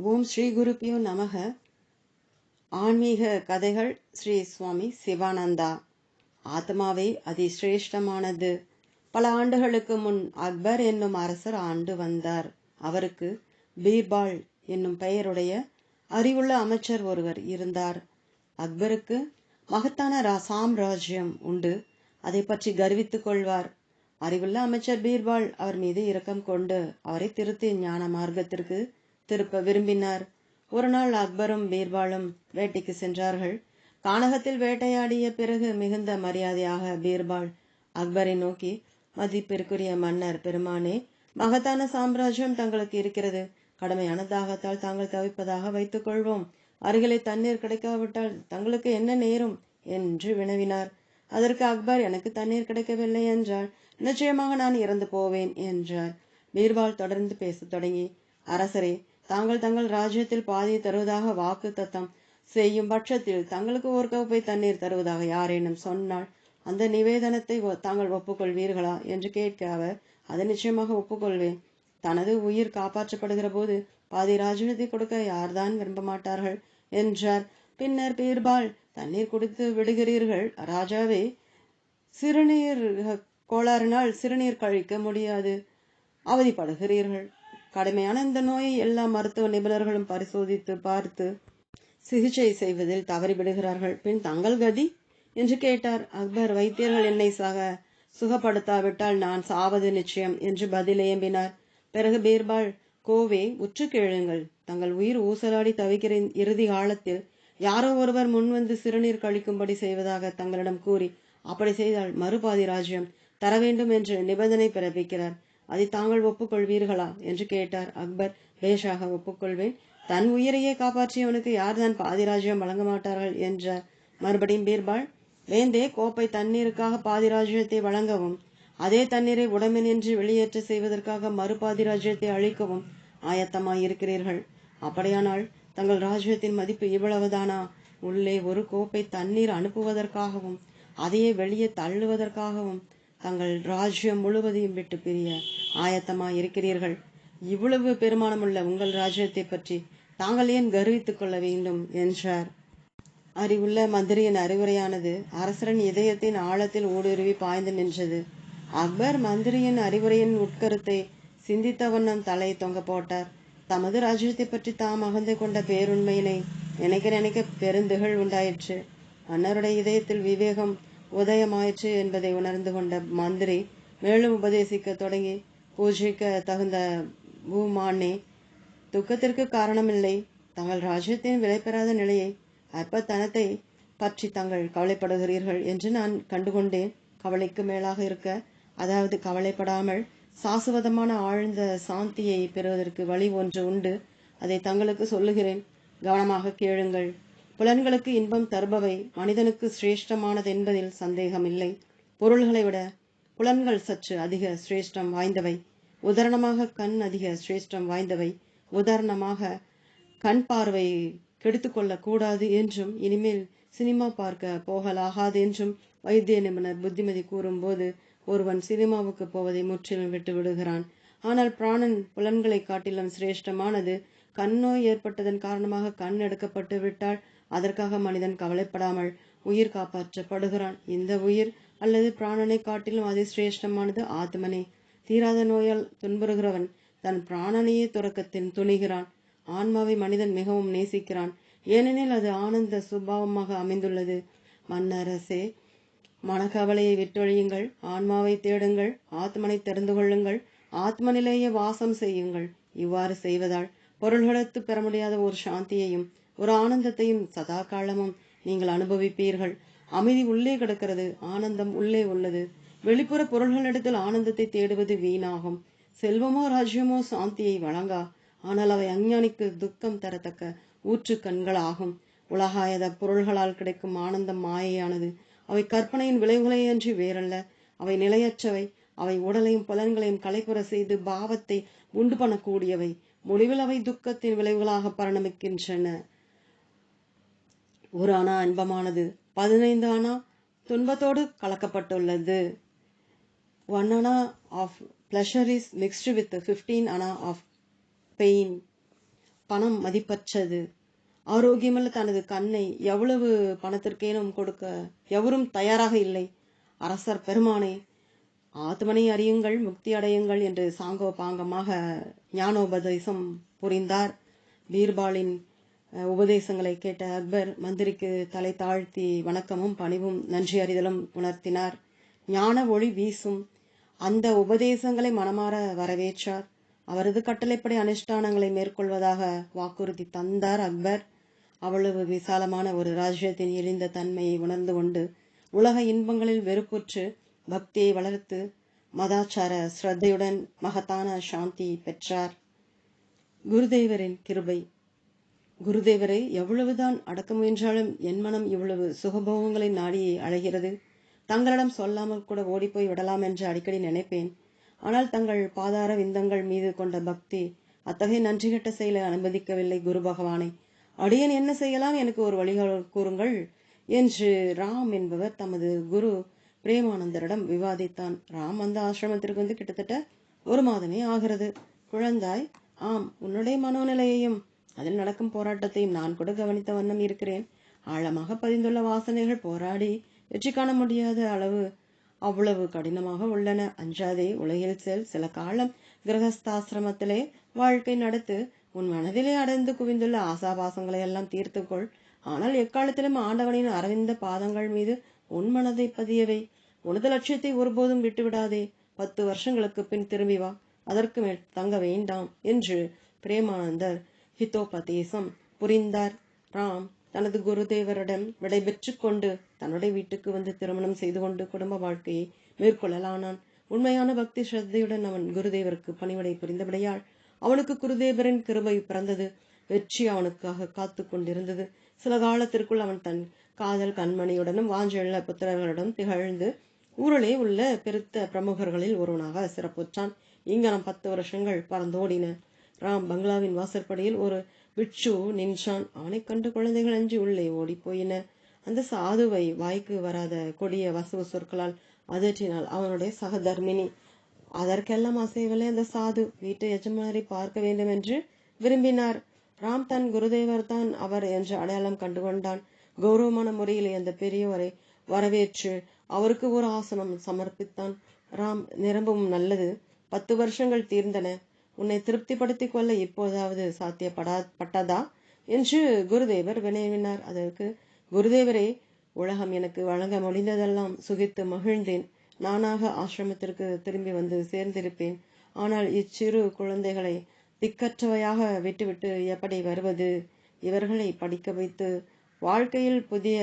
ஓம் ஸ்ரீ குருப்பியோ நமக. ஆன்மீக கதைகள் ஸ்ரீ சுவாமி சிவானந்தா. ஆத்மாவே அதிசிரேஷ்டமானது பல ஆண்டுகளுக்கு முன் அக்பர் என்னும் அரசர் ஆண்டு வந்தார். அவருக்கு பீர்பால் என்னும் பெயருடைய அறிவுள்ள அமைச்சர் ஒருவர் இருந்தார். அக்பருக்கு மகத்தான ரா சாம்ராஜ்யம் உண்டு. அதை பற்றி கர்வித்துக் கொள்வார். அறிவுள்ள அமைச்சர் பீர்பால் அவர் மீது இரக்கம் கொண்டு அவரை திருத்தி ஞான மார்க்கத்திற்கு திருப்ப விரும்பினார். ஒரு நாள் அக்பரும் பீர்பாலும் வேட்டைக்கு சென்றார்கள். கானகத்தில் வேட்டையாடிய பிறகு மிகுந்த மரியாதையாக பீர்பால் அக்பரை நோக்கி மதிப்பிற்குரிய மன்னர் பெருமானே மகத்தான சாம்ராஜ்யம் தங்களுக்கு இருக்கிறது. கடுமையான தாகத்தால் தாங்கள் தவிப்பதாக வைத்துக் கொள்வோம். அருகிலே தண்ணீர் கிடைக்காவிட்டால் தங்களுக்கு என்ன நேரும்? என்று வினவினார். அதற்கு அக்பர் எனக்கு தண்ணீர் கிடைக்கவில்லை என்றால் நிச்சயமாக நான் இறந்து போவேன் என்றார். பீர்பால் தொடர்ந்து பேசத் தொடங்கி அரசரே தாங்கள் தங்கள் ராஜ்யத்தில் பாதியை தருவதாக வாக்கு தத்தம் செய்யும் பட்சத்தில் தங்களுக்கு ஒரு கவுப்பை தண்ணீர் தருவதாக யாரேனும் சொன்னால் அந்த நிவேதனத்தை தாங்கள் ஒப்புக்கொள்வீர்களா என்று கேட்க அவர் அதை நிச்சயமாக ஒப்புக்கொள்வேன். தனது உயிர் காப்பாற்றப்படுகிற போது பாதி ராஜ்யத்தை கொடுக்க யார்தான் விரும்ப மாட்டார்கள்? என்றார். பின்னர் பீர்பால் தண்ணீர் குடித்து விடுகிறீர்கள். ராஜாவே சிறுநீர் கோளாறினால் சிறுநீர் கழிக்க முடியாது. அவதிப்படுகிறீர்கள். கடுமையான இந்த நோயை எல்லா மருத்துவ நிபுணர்களும் பரிசோதித்து பார்த்து சிகிச்சை செய்வதில் தவறிவிடுகிறார்கள். பின் தங்கள் கதி? என்று கேட்டார். அக்பர் வைத்தியர்கள் என்னை சக சுகப்படுத்தாவிட்டால் நான் சாவது நிச்சயம் என்று பதில் ஏம்பினார். பிறகு பீர்பால் கோவே உற்று கேளுங்கள். தங்கள் உயிர் ஊசலாடி தவிக்கிற இறுதி காலத்தில் யாரோ ஒருவர் முன்வந்து சிறுநீர் கழிக்கும்படி செய்வதாக தங்களிடம் கூறி அப்படி செய்தால் மறுபாதி ராஜ்யம் தர வேண்டும் என்று நிபந்தனை பிறப்பிக்கிறார். அதை தாங்கள் ஒப்புக்கொள்வீர்களா? என்று கேட்டார் அக்பர். பேஷாக ஒப்புக்கொள்வேன். தன் உயிரையே காப்பாற்றியவனுக்கு யார்தான் பாதிராஜ்யம் வழங்க மாட்டார்கள்? என்றார். மறுபடியும் பீர்பால் வேந்தே கோப்பை தண்ணீருக்காக பாதிராஜ்யத்தை வழங்கவும் அதே தண்ணீரை உடம்பினின்றி வெளியேற்ற செய்வதற்காக மறுபாதிராஜ்யத்தை அழிக்கவும் ஆயத்தமாயிருக்கிறீர்கள். அப்படியானால் தங்கள் ராஜ்யத்தின் மதிப்பு இவ்வளவுதானா? உள்ளே ஒரு கோப்பை தண்ணீர் அனுப்புவதற்காகவும் அதையே வெளியே தள்ளுவதற்காகவும் தங்கள் ராஜ்யம் முழுவதையும் விட்டு பிரிய ஆயத்தமாக இருக்கிறீர்கள். இவ்வளவு பெருமானமுள்ள உங்கள் ராஜ்யத்தை பற்றி தாங்கள் ஏன் கர்வித்துக் கொள்ள வேண்டும்? என்றார். அறிவுள்ள மந்திரியின் அறிவுரையானது அரசரின் இதயத்தின் ஆழத்தில் ஊடுருவி பாய்ந்து நின்றது. அக்பர் மந்திரியின் அறிவுரையின் உட்கருத்தை சிந்தித்த வண்ணம் தலை தொங்க போட்டார். தமது ராஜ்யத்தை பற்றி தாம் அகந்து கொண்ட பேருண்மையினை நினைக்க நினைக்க பெருந்துகள் உண்டாயிற்று. மன்னருடைய இதயத்தில் விவேகம் உதயமாயிற்று என்பதை உணர்ந்து கொண்ட மந்திரி மேலும் உபதேசிக்க தொடங்கி பூஜைக்க தகுந்த பூமானே துக்கத்திற்கு காரணமில்லை. தங்கள் ராஜ்யத்தின் விலைபெறாத நிலையை அற்பத்தனத்தை பற்றி தாங்கள் கவலைப்படுகிறீர்கள் என்று நான் கண்டுகொண்டேன். கவலைக்கு மேலாக இருக்க அதாவது கவலைப்படாமல் சாசுவதமான ஆழ்ந்த சாந்தியை பெறுவதற்கு வழி ஒன்று உண்டு. அதை தங்களுக்கு சொல்லுகிறேன். கவனமாக கேளுங்கள். புலன்களுக்கு இன்பம் தருபவை மனிதனுக்கு சிரேஷ்டமானது என்பதில் சந்தேகமில்லை. பொருள்களை விட புலன்கள் சற்று அதிக சிரேஷ்டம் வாய்ந்தவை. உதாரணமாக கண் அதிக சிரேஷ்டம் வாய்ந்தவை. உதாரணமாக கண் பார்வை கெடுத்துக்கொள்ளக்கூடாது என்றும் இனிமேல் சினிமா பார்க்க போகலாகாது என்றும் வைத்திய நிபுணர் புத்திமதி கூறும்போது ஒருவன் சினிமாவுக்கு போவதை முற்றிலும் விட்டு விடுகிறான் ஆனால் பிராணன் புலன்களை காட்டிலும் சிரேஷ்டமானது கண் நோய் ஏற்பட்டதன் காரணமாக கண் எடுக்கப்பட்டு விட்டால் அதற்காக மனிதன் கவலைப்படாமல் உயிர் காப்பாற்றப்படுகிறான். இந்த உயிர் அல்லது பிராணனை காட்டிலும் அதிசிரேஷ்டமானது ஆத்மனே. தீராத நோயால் துன்புறுகிறவன் தன் பிராணனையே துறக்கத்தின் துணிகிறான். ஆன்மாவை மனிதன் மிகவும் நேசிக்கிறான். ஏனெனில் அது ஆனந்த சுபாவமாக அமைந்துள்ளது. மன்னரசே மனக்கவலையை விட்டொழியுங்கள். ஆன்மாவை தேடுங்கள். ஆத்மனை தெரிந்து கொள்ளுங்கள். ஆத்மனிலேயே வாசம் செய்யுங்கள். இவ்வாறு செய்வதால் பொருள்களுக்கு பெற முடியாத ஒரு சாந்தியையும் ஒரு ஆனந்தத்தையும் சதா காலமும் நீங்கள் அனுபவிப்பீர்கள். அமைதி உள்ளே கிடக்கிறது ஆனந்தம் உள்ளே உள்ளது. வெளிப்புற பொருள்களிடத்தில் ஆனந்தத்தை தேடுவது வீணாகும். செல்வமோ ராஜ்யமோ சாந்தியை வழங்கா ஆனால் அவை அஞ்ஞானிக்கு துக்கம் தரத்தக்க ஊற்று கண்களாகும். உலகாயத பொருள்களால் கிடைக்கும் ஆனந்தம் மாயையானது. அவை கற்பனையின் விளைவுகளையன்றி வேறல்ல. அவை நிலையற்றவை. அவை உடலையும் புலன்களையும் கலைப்புற செய்து பாவத்தை உண்டு பண்ணக்கூடியவை. முடிவில் அவை துக்கத்தின் விளைவுகளாக பரிணமிக்கின்றன. ஒரு அணா இன்பமானது. பதினைந்து அணா துன்பத்தோடு கலக்கப்பட்டுள்ளது. One anna of pleasure is mixed with fifteen anna of pain பணம் மதிப்பற்றது. ஆரோக்கியமல்ல தனது கண்ணை எவ்வளவு பணத்திற்கேனும் கொடுக்க எவரும் தயாராக இல்லை. அரசர் பெருமானே ஆத்மனை அறியுங்கள் முக்தி அடையுங்கள் என்று சாங்கோ பாங்கமாக ஞானோபதேசம் புரிந்தார். பீர்பாலின் உபதேசங்களை கேட்ட அக்பர் மந்திரிக்கு தலை தாழ்த்தி வணக்கமும் பணிவும் நன்றி அறிதலும் உணர்த்தினார். ஞான ஒளி வீசும். அந்த உபதேசங்களை மனமாற வரவேற்றார். அவரது கட்டளைப்படி அனுஷ்டானங்களை மேற்கொள்வதாக வாக்குறுதி தந்தார் அக்பர். அவ்வளவு விசாலமான ஒரு ராஜ்யத்தின் எரிந்த தன்மையை உணர்ந்து கொண்டு உலக இன்பங்களில் வெறுப்புற்று பக்தியை வளர்த்து மதாச்சார ஸ்ரத்தையுடன் மகத்தான சாந்தி பெற்றார். குருதேவரின் கிருபை குருதேவரை எவ்வளவுதான் அடக்க முயன்றாலும் என் மனம் இவ்வளவு சுகபோகங்களை நாடி அழைகிறது தங்களிடம் சொல்லாமல் கூட ஓடிப்போய் விடலாம் என்று அடிக்கடி நினைப்பேன். ஆனால் தங்கள் பாதார விந்தங்கள் மீது கொண்ட பக்தி அத்தகைய நன்றி கெட்ட செயலை அனுமதிக்கவில்லை குரு பகவானை. அடியேன் என்ன செய்யலாம்? எனக்கு ஒரு வழிகள் கூறுங்கள் என்று ராம் என்பவர் தமது குரு பிரேமானந்தரிடம் விவாதித்தான். ராம் அந்த ஆசிரமத்திற்கு வந்து கிட்டத்தட்ட ஒரு மாதமே ஆகிறது. குழந்தாய் ஆம் உன்னுடைய மனோநிலையையும் அதில் நடக்கும் போராட்டத்தையும் நான் கூட கவனித்த வண்ணம் இருக்கிறேன். ஆழமாக பதிந்துள்ள வாசனைகள் போராடி வெற்றி காண முடியாத அளவு அவ்வளவு கடினமாக உள்ளன. அஞ்சாதே உலகில் செல் சில காலம் கிரகஸ்தாசிரமத்திலே வாழ்க்கை நடத்து உன் மனதிலே அடைந்து குவிந்துள்ள ஆசாபாசங்களை எல்லாம் தீர்த்துக்கொள். ஆனால் எக்காலத்திலும் ஆண்டவனின் அரவிந்த பாதங்கள் மீது உன் மனதை பதியவை. உனது லட்சியத்தை ஒருபோதும் விட்டுவிடாதே. பத்து வருஷங்களுக்கு பின் திரும்பி வா. அதற்கு மேல் தங்க வேண்டாம் என்று பிரேமானந்தர் ஹிதோபதேசம் புரிந்தார். ராம் தனது குருதேவரிடம் விடைபெற்று கொண்டு தன்னுடைய வீட்டுக்கு வந்து திருமணம் செய்து கொண்டு குடும்ப வாழ்க்கையை மேற்கொள்ளலானான். உண்மையான பக்தி ஸ்ரத்தையுடன் அவன் குருதேவருக்கு பணிவிடை புரிந்தபடியால் அவனுக்கு குருதேவரின் கிருபை பிறந்தது. வெற்றி அவனுக்காக காத்து கொண்டிருந்தது. சில காலத்திற்குள் அவன் தன் காதல் கண்மணியுடனும் வாஞ்செழுள்ள புத்திரர்களுடன் திகழ்ந்து ஊரிலே உள்ள பெருத்த பிரமுகர்களில் ஒருவனாக சிறப்புற்றான். இங்கனம் பத்து வருஷங்கள் பறந்தோடின. ராம் பங்களாவின் வாசற்படியில் ஒரு பிட்சு நின்றான் அவனை கண்டு குழந்தைகள் அஞ்சு உள்ளே ஓடி போயின. அந்த சாதுவை வாய்க்கு வராத கொடிய வசவு சொற்களால் அதற்றினாள் அவனுடைய சகதர்மினி அதற்கெல்லாம் அசைவலை அந்த சாது. வீட்டு எஜமானரை பார்க்க வேண்டும் என்று விரும்பினார். ராம் தன் குருதேவர் தான் அவர் என்று அடையாளம் கண்டுகொண்டான். கௌரவமான முறையில் அந்த பெரியவரை வரவேற்று அவருக்கு ஒரு ஆசனம் சமர்ப்பித்தான். ராம் நிரம்பவும் நல்லது. பத்து வருஷங்கள் தீர்ந்தன. உன்னை திருப்திப்படுத்திக் கொள்ள இப்போதாவது சாத்தியப்படா பட்டதா? என்று குருதேவர் வினவினார். அதற்கு குருதேவரே உலகம் எனக்கு வழங்க முடிந்ததெல்லாம் சுகித்து மகிழ்ந்தேன். நானாக ஆசிரமத்திற்கு திரும்பி வந்து சேர்ந்திருப்பேன். ஆனால் இச்சிறு குழந்தைகளை திக்கற்றவையாக விட்டுவிட்டு எப்படி வருவது? இவர்களை படிக்க வைத்து வாழ்க்கையில் புதிய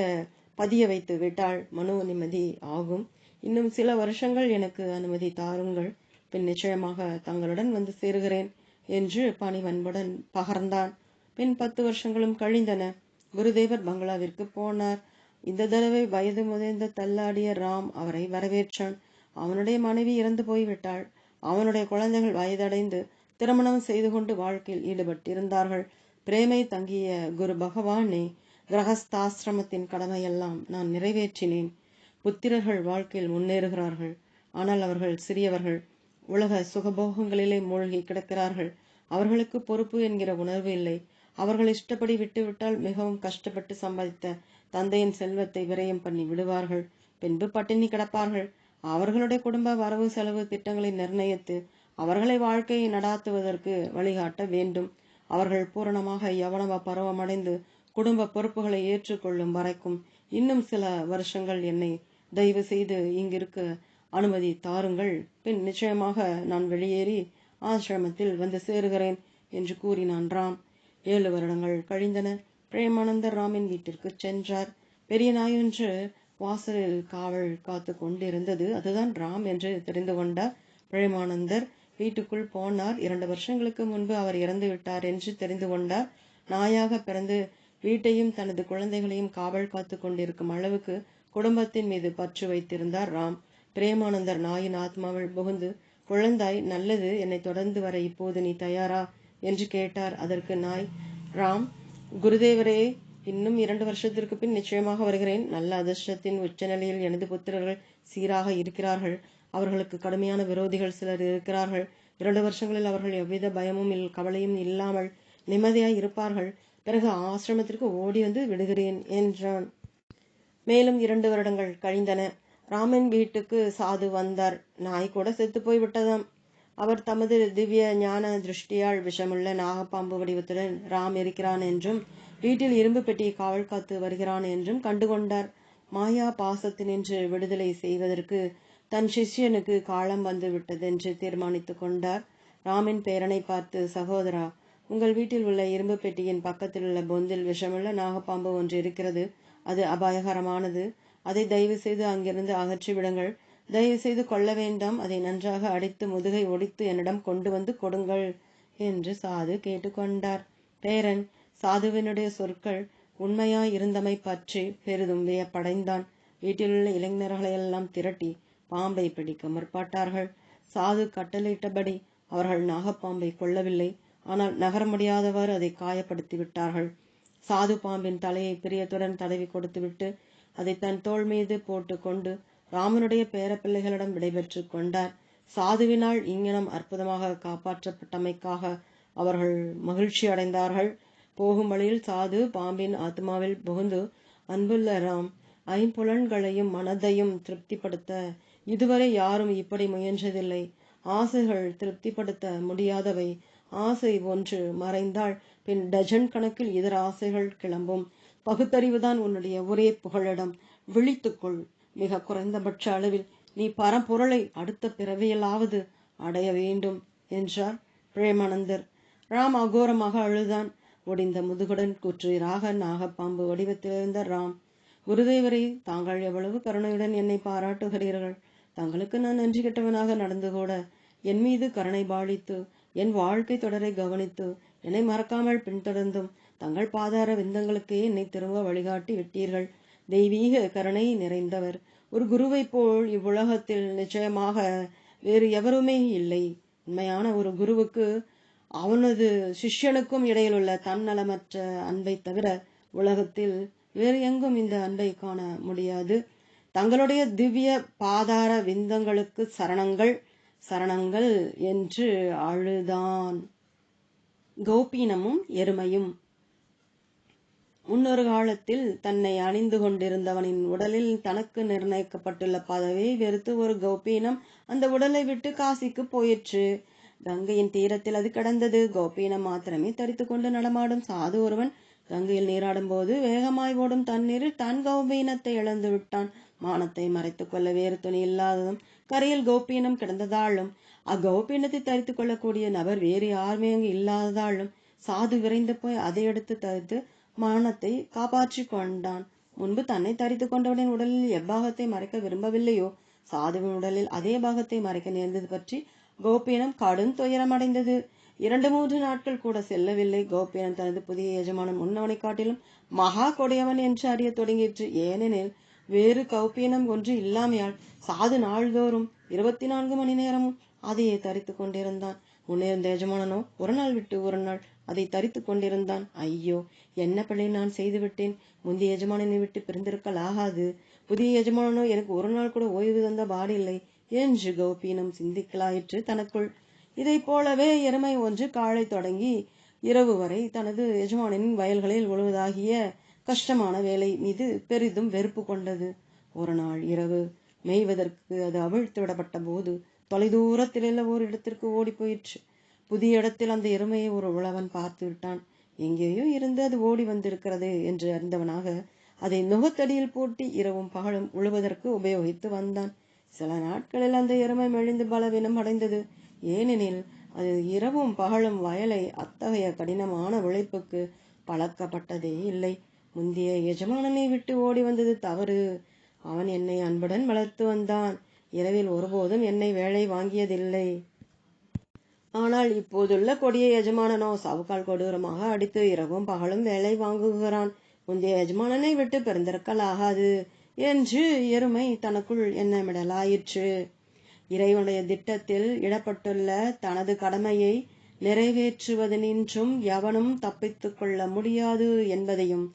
பதிய வைத்து விட்டால் மனோ நிம்மதி ஆகும். இன்னும் சில வருஷங்கள் எனக்கு அனுமதி தாருங்கள். பின் நிச்சயமாக தங்களுடன் வந்து சேருகிறேன் என்று பணிவன்புடன் பகர்ந்தான். பின் பத்து வருஷங்களும் கழிந்தன. குருதேவர் பங்களாவிற்கு போனார். இந்த தடவை வயது முதிர்ந்த தள்ளாடிய ராம் அவரை வரவேற்றான். அவனுடைய மனைவி இறந்து போய்விட்டாள். அவனுடைய குழந்தைகள் வயதடைந்து திருமணம் செய்து கொண்டு வாழ்க்கையில் ஈடுபட்டிருந்தார்கள். பிரேமை தங்கிய குரு பகவானே கிரகஸ்தாசிரமத்தின் கடமையெல்லாம் நான் நிறைவேற்றினேன். புத்திரர்கள் வாழ்க்கையில் முன்னேறுகிறார்கள். ஆனால் அவர்கள் சிறியவர்கள். உலக சுகபோகங்களிலே மூழ்கி கிடக்கிறார்கள். அவர்களுக்கு பொறுப்பு என்கிற உணர்வு இல்லை. அவர்கள் இஷ்டப்படி விட்டுவிட்டால் மிகவும் கஷ்டப்பட்டு சம்பாதித்த தந்தையின் செல்வத்தை விரயம் பண்ணி விடுவார்கள். பின்பு பட்டினி கிடப்பார்கள். அவர்களுடைய குடும்ப வரவு செலவு திட்டங்களை நிர்ணயித்து அவர்களை வாழ்க்கையை நடாத்துவதற்கு வழிகாட்ட வேண்டும். அவர்கள் பூரணமாக யவனவ பருவமடைந்து குடும்ப பொறுப்புகளை ஏற்றுக்கொள்ளும் வரைக்கும் இன்னும் சில வருஷங்கள் என்னை தயவு செய்து இங்கிருக்க அனுமதி தாருங்கள். பின் நிச்சயமாக நான் வெளியேறி ஆசிரமத்தில் வந்து சேருகிறேன் என்று கூறினான் ராம் ஏழு வருடங்கள் கழிந்தன. பிரேமானந்தர் ராமின் வீட்டிற்கு சென்றார். பெரிய நாய் ஒன்று வாசலில் காவல் காத்து கொண்டிருந்தது. அதுதான் ராம் என்று தெரிந்து கொண்டார் பிரேமானந்தர் வீட்டுக்குள் போனார். இரண்டு வருஷங்களுக்கு முன்பு அவர் இறந்து விட்டார் என்று தெரிந்து கொண்டார் நாயாக பிறந்து வீட்டையும் தனது குழந்தைகளையும் காவல் காத்து கொண்டிருக்கும் அளவுக்கு குடும்பத்தின் மீது பற்று வைத்திருந்தார் ராம். பிரேமானந்தர் நாயின் ஆத்மாவில் புகுந்து குழந்தாய் நல்லது என்னை தொடர்ந்து வர இப்போது நீ தயாரா என்று கேட்டார். அதற்கு நாய் ராம் குருதேவரே இன்னும் இரண்டு வருஷத்திற்கு பின் நிச்சயமாக வருகிறேன். நல்ல அதிர்ஷ்டத்தின் உச்சநிலையில் எனது புத்திரர்கள் சீராக இருக்கிறார்கள். அவர்களுக்கு கடுமையான விரோதிகள் சிலர் இருக்கிறார்கள். இரண்டு வருஷங்களில் அவர்கள் எவ்வித பயமும் இல் கவலையும் இல்லாமல் நிம்மதியாய் இருப்பார்கள். பிறகு ஆசிரமத்திற்கு ஓடி வந்து விடுகிறேன் என்றான். மேலும் இரண்டு வருடங்கள் கழிந்தன. ராமன் வீட்டுக்கு சாது வந்தார். நாய் கூட செத்து போய் விட்டதாம். அவர் தமது திவ்ய ஞான திருஷ்டியால் விஷமுள்ள நாகப்பாம்பு வடிவத்துடன் ராம் இருக்கிறான் என்றும் வீட்டில் இரும்பு பெட்டியை காவல் காத்து வருகிறான் என்றும் கண்டுகொண்டார். மாயா பாசத்தினின்று விடுதலை செய்வதற்கு தன் சிஷ்யனுக்கு காலம் வந்து விட்டதென்று தீர்மானித்து கொண்டார். ராமின் பேரனை பார்த்து சகோதரா உங்கள் வீட்டில் உள்ள இரும்பு பெட்டியின் பக்கத்தில் உள்ள பொந்தில் விஷமுள்ள நாகப்பாம்பு ஒன்று இருக்கிறது. அது அபாயகரமானது. அதை தயவு செய்து அங்கிருந்து அகற்றி விடுங்கள். தயவு செய்து கொள்ள வேண்டாம். அதை நன்றாக அடித்து முதுகை ஒடித்து என்னிடம் கொண்டு வந்து கொடுங்கள் என்று சாது கேட்டுக்கொண்டார். பேரன் சாதுவினுடைய சொற்கள் உண்மையாய் இருந்தமை பற்றி பெரிதும் வியப்படைந்தான். வீட்டிலுள்ள இளைஞர்களையெல்லாம் திரட்டி பாம்பை பிடிக்க முற்பட்டார்கள். சாது கட்டளையிட்டபடி அவர்கள் நாகப்பாம்பை கொள்ளவில்லை ஆனால் நகர முடியாதவாறு அதை காயப்படுத்தி விட்டார்கள். சாது பாம்பின் தலையை பிரியத்துடன் தடவி கொடுத்துவிட்டு அதை தன் தோள் மீது போட்டுக்கொண்டு ராமனுடைய பேரப்பிள்ளைகளிடம் விடைபெற்று கொண்டார். சாதுவினால் இங்ஙனம் அற்புதமாக காப்பாற்றப்பட்டமைக்காக அவர்கள் மகிழ்ச்சி அடைந்தார்கள். போகும் வழியில் சாது பாம்பின் ஆத்மாவில் புகுந்து அன்புள்ள ராம் ஐம்புலன்களையும் மனதையும் திருப்திப்படுத்த இதுவரை யாரும் இப்படி முயன்றதில்லை. ஆசைகள் திருப்திப்படுத்த முடியாதவை. ஆசை ஒன்று மறைந்தால் பின் டஜன் கணக்கில் இதர ஆசைகள் கிளம்பும். பகுத்தறிவுதான் உன்னுடைய ஒரே புகழிடம் விழித்துக்கொள். மிக குறைந்தபட்ச அளவில் நீ பரம்பொருளை அடுத்த பிறவியலாவது அடைய வேண்டும் என்றார் பிரேமானந்தர். ராம் அகோரமாக அழுதான். ஒடிந்த முதுகுடன் குற்றீராக நாகப்பாம்பு வடிவத்திலிருந்த ராம் குருதேவரே தாங்கள் எவ்வளவு கருணையுடன் என்னை பாராட்டுகிறீர்கள். தங்களுக்கு நான் நன்றி கெட்டவனாக நடந்து கூட என் மீது கருணை பாலித்து என் வாழ்க்கை தொடரை கவனித்து என்னை மறக்காமல் பின்தொடர்ந்தும் தங்கள் பாதார விந்தங்களுக்கே என்னை திரும்ப வழிகாட்டி விட்டீர்கள். தெய்வீக கருணை நிறைந்தவர். ஒரு குருவைப் போல் இவ்வுலகத்தில் நிச்சயமாக வேறு எவருமே இல்லை. உண்மையான ஒரு குருவுக்கு அவனது சிஷ்யனுக்கும் இடையிலுள்ள தன்னலமற்ற அன்பை தவிர உலகத்தில் வேறு எங்கும் இந்த அன்பை காண முடியாது. தங்களுடைய திவ்ய பாதார விந்தங்களுக்கு சரணங்கள் சரணங்கள் என்று அழுதான். கௌபீனமும் எருமையும். முன்னொரு காலத்தில் தன்னை அணிந்து கொண்டிருந்தவனின் உடலில் தனக்கு நிர்ணயிக்கப்பட்டுள்ள பதவியை வெறுத்து ஒரு கோபீனம் அந்த உடலை விட்டு காசிக்கு போயிற்று. கங்கையின் தீரத்தில் அது கடந்தது. கோபீனம் மாத்திரமே தரித்து கொண்டு நடமாடும் சாது ஒருவன் கங்கையில் நீராடும் போது வேகமாய் ஓடும் தண்ணீரில் தன் கௌபீனத்தை இழந்து விட்டான். மானத்தை மறைத்துக் கொள்ள வேறு துணி இல்லாததும் கரையில் கோபீனம் கிடந்ததாலும் அக்கௌபீனத்தை தரித்து கொள்ளக்கூடிய நபர் வேறு யாருமே அங்கு இல்லாததாலும் சாது விரைந்து போய் அதை எடுத்து தரித்து மானத்தை காப்பாற்றி கொண்டான் முன்பு தன்னை தரித்து கொண்டவனின் உடலில் எப்பாகத்தை மறைக்க விரும்பவில்லையோ? சாதுவின் உடலில் அதே பாகத்தை மறைக்க நேர்ந்தது பற்றி கோபியனம் கடும் துயரம் அடைந்தது. இரண்டு மூன்று நாட்கள் கூட செல்லவில்லை. கோபியன் தனது புதிய எஜமானன் முன்னவனை காட்டிலும் மகா கொடையவன் என்று அறிய தொடங்கிற்று. ஏனெனில் வேறு கௌப்பியனம் ஒன்று இல்லாமையால் சாது நாள்தோறும் இருபத்தி நான்கு மணி நேரமும் அதையே தரித்து கொண்டிருந்தான். முன்னிருந்த எஜமானனோ ஒரு நாள் விட்டு ஒரு நாள் அதை தரித்து கொண்டிருந்தான். ஐயோ என்ன பிழை நான் செய்துவிட்டேன் முந்தைய எஜமானனை விட்டு பிரிந்திருக்கலாகாது புதிய எஜமானனோ எனக்கு ஒரு நாள் கூட ஓய்வு தந்த பாடில்லை. என்று கௌபீனம் சிந்திக்கலாயிற்று தனக்குள். இதை போலவே எருமை ஒன்று காலை தொடங்கி இரவு வரை தனது எஜமானின் வயல்களில் உழுவதாகிய கஷ்டமான வேலை மீது பெரிதும் வெறுப்பு கொண்டது. ஒரு நாள் இரவு மேய்வதற்கு அது அவிழ்த்து விடப்பட்ட போது தொலைதூரத்திலுள்ள ஒரு இடத்திற்கு ஓடி போயிற்று புதிய இடத்தில் அந்த எருமையை ஒரு உழவன் பார்த்து விட்டான். எங்கேயோ இருந்து அது ஓடி வந்திருக்கிறது என்று அறிந்தவனாக அதை நுகத்தடியில் பூட்டி இரவும் பகலும் உழுவதற்கு உபயோகித்து வந்தான். சில நாட்களில் அந்த எருமை மெழிந்து பலவீனம் அடைந்தது. ஏனெனில் அது இரவும் பகலும் வயலை அத்தகைய கடினமான உழைப்புக்கு பழக்கப்பட்டதே இல்லை. முந்தைய எஜமானனை விட்டு ஓடி வந்தது தவறு. அவன் என்னை அன்புடன் வளர்த்து வந்தான். இரவில் ஒருபோதும் என்னை வேலை வாங்கியதில்லை. ஆனால் இப்போதுள்ள கொடிய எஜமானனோ சாவுக்கால் கொடூரமாக அடித்து இரவும் பகலும் வேலை வாங்குகிறான். முந்தைய எஜமானனை விட்டு பிறந்திருக்கல் ஆகாது என்று எருமை தனக்குள் எண்ணமிடலாயிற்று. இறைவனுடைய திட்டத்தில் இடப்பட்டுள்ள தனது கடமையை நிறைவேற்றுவதனின்றும் எவனும் தப்பித்து கொள்ள முடியாது என்பதையும்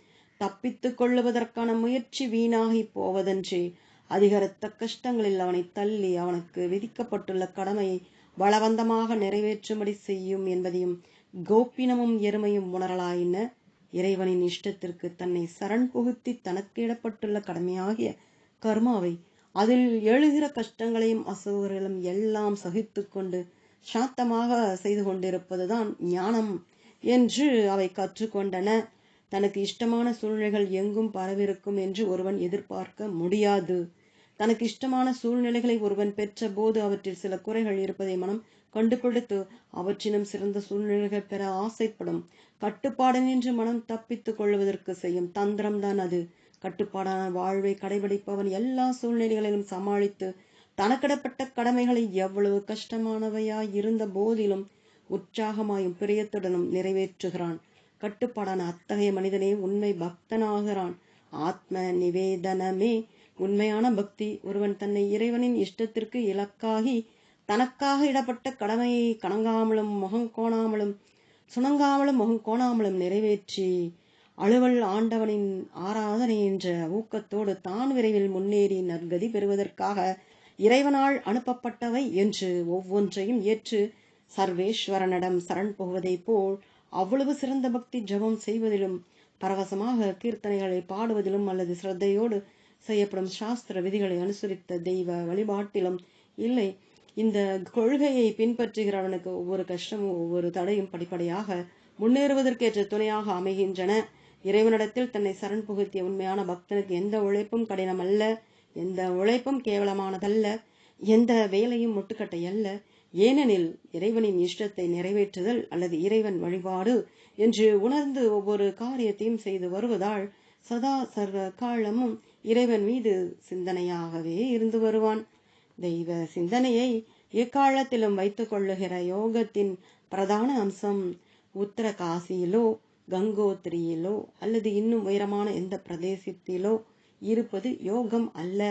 தப்பித்து கொள்ளுவதற்கான முயற்சி வீணாகி போவதன்றி அதிகரித்த கஷ்டங்களில் அவனை தள்ளி அவனுக்கு விதிக்கப்பட்டுள்ள கடமையை பலவந்தமாக நிறைவேற்றும்படி செய்யும் என்பதையும் கோப்பினமும் எருமையும் உணரலாயின இறைவனின் இஷ்டத்திற்கு தன்னை சரண் புகுத்தி தனக்கு இடப்பட்டுள்ள கடமையாகிய கர்மாவை அதில் எழுகிற கஷ்டங்களையும் அசௌகர்களும் எல்லாம் சகித்து கொண்டு சாத்தமாக செய்து கொண்டிருப்பதுதான் ஞானம் என்று அவை கற்றுக்கொண்டன. தனக்கு இஷ்டமான சூழ்நிலைகள் எங்கும் பரவிருக்கும் என்று ஒருவன் எதிர்பார்க்க முடியாது. தனக்கு இஷ்டமான சூழ்நிலைகளை ஒருவன் பெற்ற போது அவற்றில் சில குறைகள் இருப்பதை மனம் கண்டுபிடித்து அவற்றினும் சிறந்த சூழ்நிலைகள் பெற ஆசைப்படும். கட்டுப்பாடு நின்று மனம் தப்பித்துக் கொள்வதற்கு செய்யும் தந்திரம்தான் அது. கட்டுப்பாடான வாழ்வை கடைபிடிப்பவன் எல்லா சூழ்நிலைகளிலும் சமாளித்து தனக்கிடப்பட்ட கடமைகளை எவ்வளவு கஷ்டமானவையாய் இருந்த போதிலும் உற்சாகமாயும் பிரியத்துடனும் நிறைவேற்றுகிறான். கட்டுப்பாடான அத்தகைய மனிதனே உண்மை பக்தனாகிறான். ஆத்ம நிவேதனமே உண்மையான பக்தி. ஒருவன் தன்னை இறைவனின் இஷ்டத்திற்கு இலக்காகி தனக்காக இடப்பட்ட கடமையை கணங்காமலும் முகம் கோணாமலும் சுணங்காமலும் முகம் கோணாமலும் நிறைவேற்றி அலுவல் ஆண்டவனின் ஆராதனை என்ற ஊக்கத்தோடு தான் விரைவில் முன்னேறி நற்கதி பெறுவதற்காக இறைவனால் அனுப்பப்பட்டவை என்று ஒவ்வொன்றையும் ஏற்று சர்வேஸ்வரனிடம் சரண் போவதைப் போல் அவ்வளவு சிறந்த பக்தி ஜபம் செய்வதிலும் பரவசமாக கீர்த்தனைகளை பாடுவதிலும் அல்லது சிரத்தையோடு செய்யப்படும் சாஸ்திர விதிகளை அனுசரித்த தெய்வ வழிபாட்டிலும் இல்லை. இந்த கொள்கையை பின்பற்றுகிறவனுக்கு ஒவ்வொரு கஷ்டமும் ஒவ்வொரு தடையும் படிப்படியாக முன்னேறுவதற்கேற்ற துணையாக அமைகின்றன. இறைவனிடத்தில் தன்னை சரண் புகுத்திய உண்மையான பக்தனுக்கு எந்த உழைப்பும் கடினம் அல்ல எந்த உழைப்பும் கேவலமானதல்ல. எந்த வேலையும் முட்டுக்கட்டை அல்ல ஏனெனில் இறைவனின் இஷ்டத்தை நிறைவேற்றுதல் அல்லது இறைவன் வழிபாடு என்று உணர்ந்து ஒவ்வொரு காரியத்தையும் செய்து வருவதால் சதா சர்வ காலமும் இறைவன் மீது சிந்தனையாகவே இருந்து வருவான். தெய்வ சிந்தனையை எக்காலத்திலும் வைத்துக் கொள்ளுகிற யோகத்தின் பிரதான அம்சம் உத்தர காசியிலோ கங்கோத்திரியிலோ அல்லது இன்னும் உயரமான எந்த பிரதேசத்திலோ இருப்பது யோகம் அல்ல.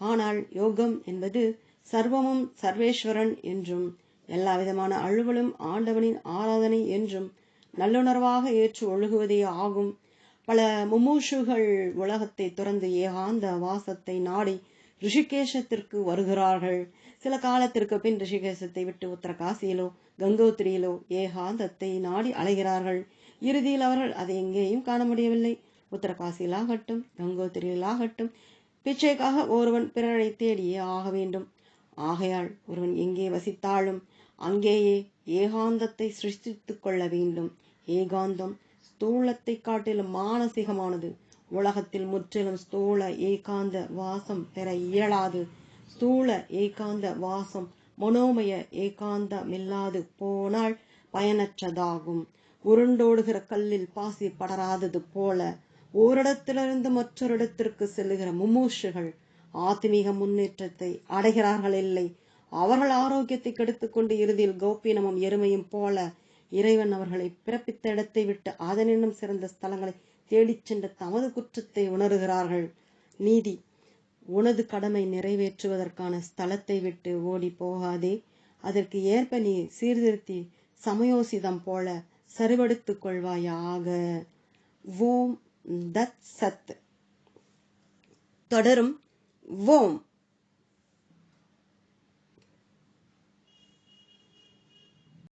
ஆனால் யோகம் என்பது சர்வமும் சர்வேஸ்வரன் என்றும் எல்லா விதமான அழுவலும் ஆண்டவனின் ஆராதனை என்றும் நல்லுணர்வாக ஏற்று ஒழுகுவதே ஆகும். பல முமூஷுகள் உலகத்தை துறந்து ஏகாந்த வாசத்தை நாடி ரிஷிகேஷத்திற்கு வருகிறார்கள். சில காலத்திற்கு பின் ரிஷிகேசத்தை விட்டு உத்தரகாசியிலோ கங்கோத்திரியிலோ ஏகாந்தத்தை நாடி அலைகிறார்கள். இறுதியில் அவர்கள் அதை எங்கேயும் காண முடியவில்லை. உத்தரகாசியிலாகட்டும் கங்கோத்திரியிலாகட்டும் பிச்சைக்காக ஒருவன் பிறரை தேடியே ஆக வேண்டும். ஆகையால் ஒருவன் எங்கே வசித்தாலும் அங்கேயே ஏகாந்தத்தை சிருஷ்டித்துக் கொள்ள வேண்டும். ஏகாந்தம் ஸ்தூலத்தை காட்டிலும் மானசீகமானது. உலகத்தில் முற்றிலும் ஸ்தூல ஏகாந்த வாசம் பெற இயலாது. ஸ்தூல ஏகாந்த வாசம் மனோமய ஏகாந்தமில்லாது போனால் பயனற்றதாகும். உருண்டோடுகிற கல்லில் பாசி படராதது போல ஓரிடத்திலிருந்து மற்றொரு இடத்திற்கு செல்லுகிற மும்மூஷுகள் ஆத்மீக முன்னேற்றத்தை அடைகிறார்கள் இல்லை. அவர்கள் ஆரோக்கியத்தை கெடுத்துக்கொண்டு இறுதியில் கோப்பீனமும் எருமையும் போல இறைவன் அவர்களை பிறப்பித்த இடத்தை விட்டு ஆதனினும் சிறந்த ஸ்தலங்களை தேடிச் சென்ற தமது குற்றத்தை உணர்கிறார்கள். நீதி உனது கடமை நிறைவேற்றுவதற்கான ஸ்தலத்தை விட்டு ஓடி போகாதே. அதற்கு ஏற்ப நீ சீர்திருத்தி சமயோசிதம் போல சரிபடுத்துக் கொள்வாயாக. ஓம் தத் சத். தொடரும். ஓம்.